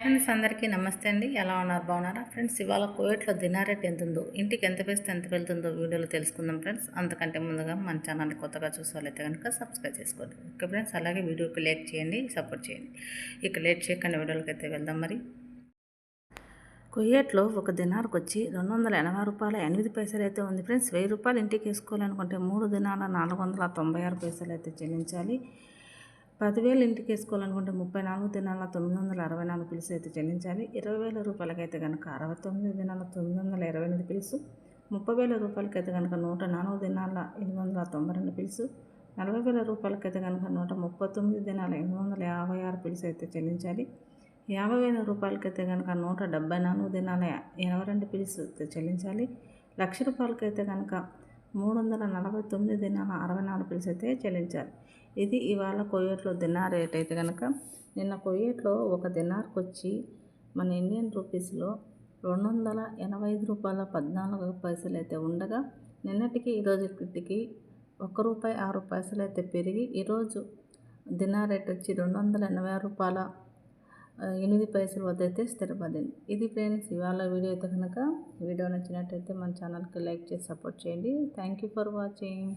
Friends అందరికీ నమస్తే అండి. ఎలా ఉన్నారు? బాగున్నారా? ఫ్రెండ్స్ ఇవాళ కోవిడ్లో దినార్ రేట్ ఎంత ఉందో ఇంటికి ఎంత వేస్తే ఎంత వెళ్తుందో వీడియోలో తెలుసుకుందాం ఫ్రెండ్స్. అంతకంటే ముందుగా మన ఛానల్ని కొత్తగా చూసేవాళ్ళైతే కనుక సబ్స్క్రైబ్ చేసుకోండి. ఓకే ఫ్రెండ్స్ అలాగే వీడియోకి లైక్ చేయండి సపోర్ట్ చేయండి. ఇక లేట్ చేయకుండా వీడియోలకి అయితే వెళ్దాం మరి. కుయ్యేట్లో ఒక దినార్కి వచ్చి రెండు వందల ఎనభై రూపాయల ఎనిమిది పైసలు అయితే ఉంది ఫ్రెండ్స్. వెయ్యి రూపాయలు ఇంటికి వేసుకోవాలనుకుంటే మూడు దినాల నాలుగు వందల తొంభై ఆరు పైసలు అయితే చెల్లించాలి. పదివేలు ఇంటికి వేసుకోవాలనుకుంటే ముప్పై నాలుగు దినాల తొమ్మిది వందల అరవై నాలుగు పిలుసు అయితే చెల్లించాలి. ఇరవై వేల రూపాయలకైతే కనుక అరవై తొమ్మిది దినాల తొమ్మిది వందల ఇరవై ఎనిమిది పిలుసు ముప్పై వేల రూపాయలకైతే కనుక నూట నాలుగు దినాల ఎనిమిది వందల తొంభై రెండు పిలుసు నలభై వేల రూపాయలకైతే కనుక నూట ముప్పై తొమ్మిది దినాల ఎనిమిది వందల యాభై ఆరు పిలుసు అయితే చెల్లించాలి. యాభై వేల రూపాయలకైతే కనుక నూట డెబ్బై నాలుగు దినాల ఎనభై రెండు పిలుసు చెల్లించాలి. లక్ష రూపాయలకైతే కనుక మూడు వందల నలభై తొమ్మిది దినాల అరవై నాలుగు పిలుసు అయితే చెల్లించాలి ఇది ఇవాళ కొయ్యేట్లో దినార్ రేట్ అయితే కనుక నిన్న కొయ్యేట్లో ఒక దినార్కి వచ్చి మన ఇండియన్ రూపీస్లో రెండు వందల ఎనభై ఐదు రూపాయల పద్నాలుగు పైసలు అయితే ఉండగా నిన్నటికి ఈరోజుకి ఒక్క రూపాయి ఆరు పైసలు అయితే పెరిగి ఈరోజు దినార్ రేట్ వచ్చి రెండు వందల ఎనభై ఆరు రూపాయల ఎనిమిది పైసలు వద్ద అయితే స్థిరపడింది. ఇది ఫ్రెండ్స్ ఇవాళ వీడియో అయితే కనుక వీడియో నచ్చినట్టయితే మన ఛానల్కి లైక్ చేసి సపోర్ట్ చేయండి. Thank you for watching